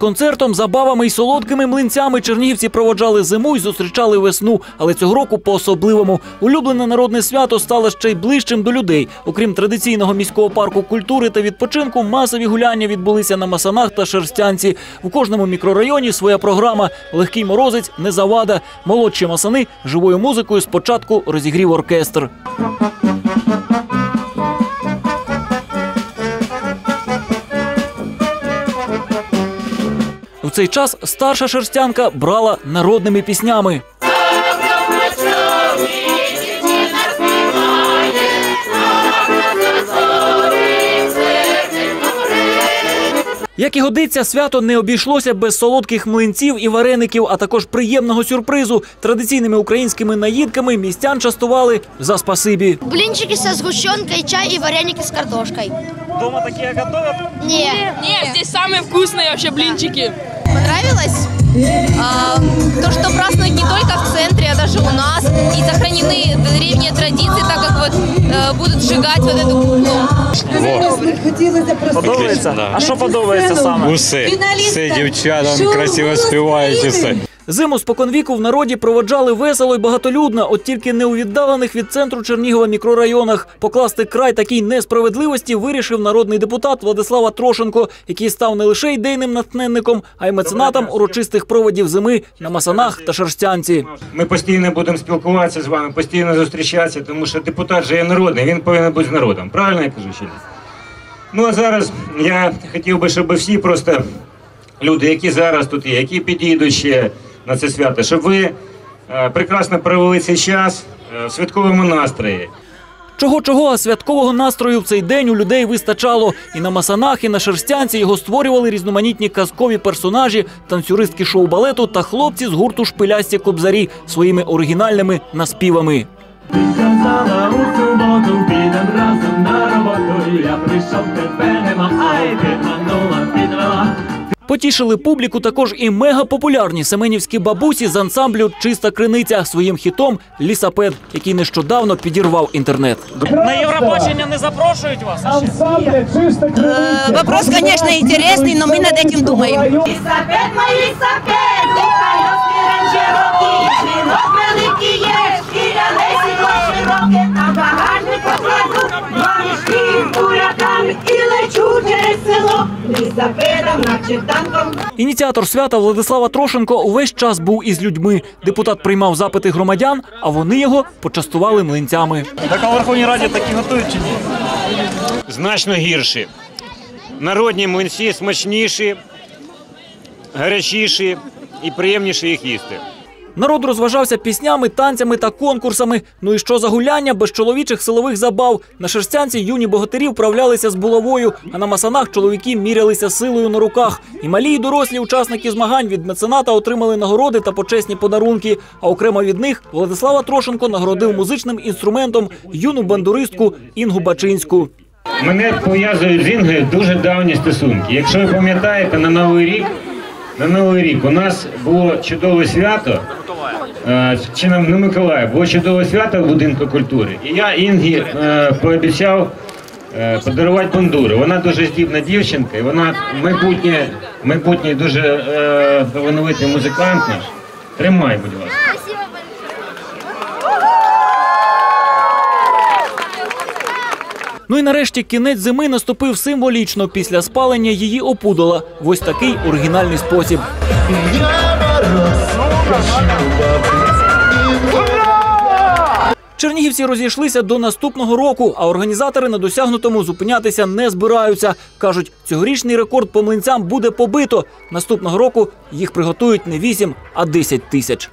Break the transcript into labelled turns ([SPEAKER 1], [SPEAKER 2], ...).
[SPEAKER 1] концертом, забавами й солодкими млинцями чернігівці проводжали зиму й зустрічали весну. Але цього року по-особливому улюблене народне свято стало ще й ближчим до людей. Окрім традиційного міського парку культури та відпочинку, масові гуляння відбулися на масанах та шерстянці. У кожному мікрорайоні своя програма. Легкий морозець не завада. Молодші масани живою музикою спочатку розігрів оркестр. Цей час старша шерстянка брала народними піснями. Як і годиться, свято не обійшлося без солодких млинців і вареників, а також приємного сюрпризу. Традиційними українськими наїдками містян частували за спасибі.
[SPEAKER 2] Блинчики со сгущенкой, чай и вареники с картошкой.
[SPEAKER 1] Дома такі готовят?
[SPEAKER 2] Не,
[SPEAKER 3] Не, здесь самые вкусные вообще блинчики.
[SPEAKER 4] понравилось а, то, что празднуют не только в центре, а даже у нас. И сохранены древние традиции, так как вот э, будут сжигать вот эту куклу.
[SPEAKER 1] Подобається?
[SPEAKER 5] Да.
[SPEAKER 1] А що подобається саме?
[SPEAKER 5] Усе, все дівчата красиво співають і все.
[SPEAKER 1] Зиму споконвіку в народі проводжали весело й багатолюдно, от тільки не у віддалених від центру Чернігова мікрорайонах. Покласти край такій несправедливості вирішив народний депутат Владислава Трошенко, який став не лише ідейним натхненником, а й меценатом урочистих проводів зими на масанах та шерстянці.
[SPEAKER 6] Ми постійно будемо спілкуватися з вами, постійно зустрічатися, тому що депутат же є народний, він повинен бути з народом. Правильно я кажу чи ні? Ну а зараз я хотів би, щоб всі просто люди, які зараз тут є, які підійдуть ще на це свято, щоб ви е, прекрасно провели цей час е, в святковому настрої.
[SPEAKER 1] Чого чого, а святкового настрою в цей день у людей вистачало. І на масанах, і на шерстянці його створювали різноманітні казкові персонажі, танцюристки шоу-балету та хлопці з гурту шпилясті кобзарі своїми оригінальними наспівами.
[SPEAKER 7] Казала у суботу підем разом на роботу. Я прийшов, тебе нема, ай підвела.
[SPEAKER 1] Потішили публіку також і мегапопулярні семенівські бабусі з ансамблю Чиста криниця своїм хітом Лісапед, який нещодавно підірвав інтернет. На Євробачення не запрошують вас.
[SPEAKER 4] Вопрос, конечно, интересный, но мы над этим думаем.
[SPEAKER 8] Лісапед, мій лісапед, Село, лісапедом, наче танком.
[SPEAKER 1] Ініціатор свята Владислава Трошенко увесь час був із людьми. Депутат приймав запити громадян, а вони його почастували млинцями. Так а в Верховній Раді такі готують чи ні?
[SPEAKER 6] Значно гірші. Народні млинці смачніші, гарячіші і приємніше їх їсти.
[SPEAKER 1] Народ розважався піснями, танцями та конкурсами. Ну і що за гуляння без чоловічих силових забав? На шерстянці юні богатирі вправлялися з булавою, а на масанах чоловіки мірялися силою на руках. І малі, і дорослі учасники змагань від мецената отримали нагороди та почесні подарунки. А окремо від них Владислава Трошенко нагородив музичним інструментом юну бандуристку Інгу Бачинську.
[SPEAKER 6] Мене пов'язують з Інгою дуже давні стосунки. Якщо ви пам'ятаєте, на Новий рік, на Новий рік у нас було чудове свято. е, Чи на Миколаїв було чудове свято в будинку культури. І я Інгі е, пообіцяв е, подарувати бандуру. Вона дуже здібна дівчинка, і вона майбутнє, майбутнє дуже талановитий музикант наш. Тримай, будь ласка.
[SPEAKER 1] Ну і нарешті кінець зими наступив символічно після спалення її опудола. В ось такий оригінальний спосіб. Чернігівці розійшлися до наступного року, а організатори на досягнутому зупинятися не збираються. кажуть, цьогорічний рекорд по млинцям буде побито. Наступного року їх приготують не 8, а 10 тисяч.